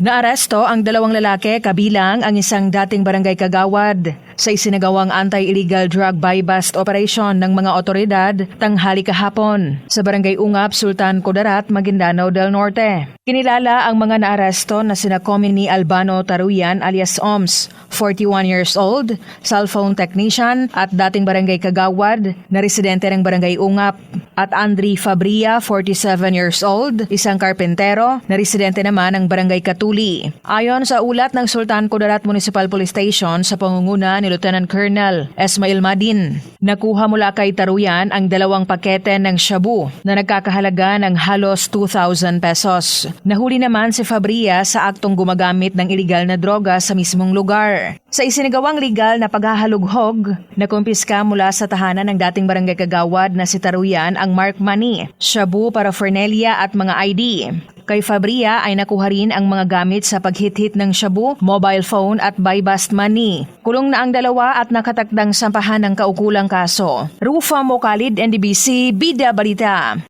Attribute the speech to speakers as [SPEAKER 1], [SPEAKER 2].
[SPEAKER 1] Naaresto ang dalawang lalaki kabilang ang isang dating barangay kagawad sa isinagawang anti-illegal drug buy-bust operation ng mga otoridad tanghali kahapon sa barangay Ungap, Sultan Kudarat, Maguindanao del Norte. Kinilala ang mga naaresto na sina Comini Albano Taruyan alias OMS, 41 years old, cellphone technician at dating barangay kagawad na residente ng barangay Ungap at Andri Fabria, 47 years old, isang karpentero na residente naman ng barangay Katuli. Ayon sa ulat ng Sultan Kudarat Municipal Police Station sa pangunguna ni Lieutenant Colonel Esmail Madin, nakuha mula kay Taruyan ang dalawang pakete ng shabu na nagkakahalaga ng halos 2,000 pesos. Nahuli naman si Fabria sa aktong gumagamit ng iligal na droga sa mismong lugar. Sa isinagawang legal na paghahalughog, nakumpiska mula sa tahanan ng dating barangay kagawad na si Taruyan ang mark money, shabu, paraphernalia at mga ID. Kay Fabria ay nakuha rin ang mga gamit sa paghit-hit ng shabu, mobile phone at buy-bust money. Kulong na ang dalawa at nakatakdang sampahan ng kaukulang kaso. Rufa Mokalid, NDBC, Bida Balita.